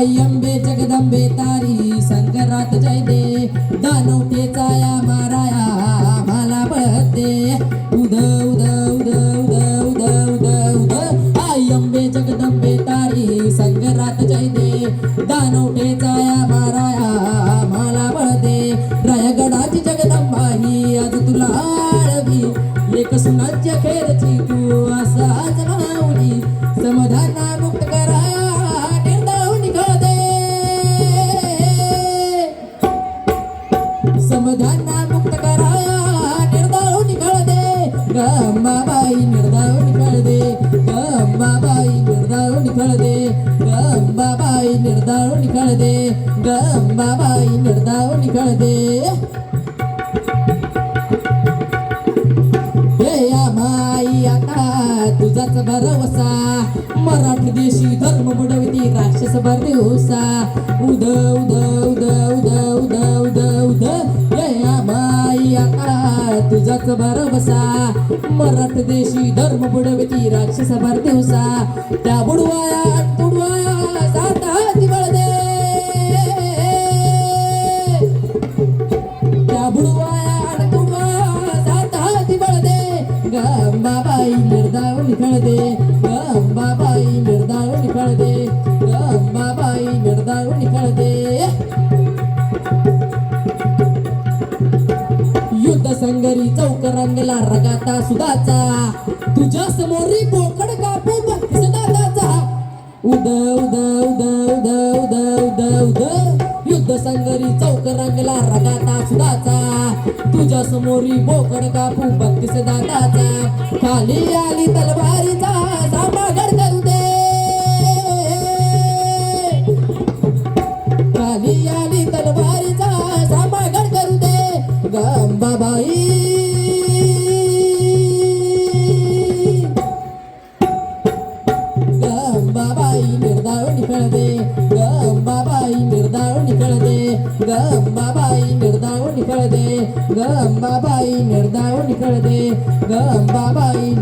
आई जगदंबे तारी संकरात जय दे दानवते चाया माराया मला बळते उद उद उद उद उद उद उद. आई जगदंबे तारी संकरात जय दे दानवते चाया माराया मला बळते रायगडाची जगदंबा ही आज तुला आळवी. एक सुनाच्या खेळची तू असाच माऊली. समाधाना मुक्त समाधाना मुक्त कराया निकाळ दे गंबाबाई निर्धाव निकाळ दे गंबाबाई निर्धाव निकाळ दे गंबाबाई निर्धाव निकाळ दे गंबाबाई निर्धाव निकाळ दे माई आता तुझाच भरवसा. मराठी देशी धर्म बुडवती राक्षस भर दिवसा उद उद उद उद तुझाच भरवसा. मराठी देशी धर्म बुडविती राक्षस भर दिवसा त्या बुडवाया तुडवाया जाता हाती दे त्या बुडवाया आणि तुडवा हाती दिवळ दे गंबाबाई निर्धावून खेळ दे गंबाबाई निर्धावून खेळ दे गंबाबाई निर्धावून खेळ संगरी चौक रंगला रगाता सुदाचा. तुझ्या समोरी बोकड कापू बत्तीस दादाचा उद उद उद उद उद उद उद. युद्ध संगरी चौक रंगला रगाता सुदाचा. तुझ्या समोरी बोकड कापू बत्तीस दादाचा खाली आली तलवार निकळते. खेळ दे गंबाबाई निर्दावणी खेळ दे गंबाबाई निर्दावणी खेळ दे गंबाबाई निर्दावणी खेळ दे गंबाबाई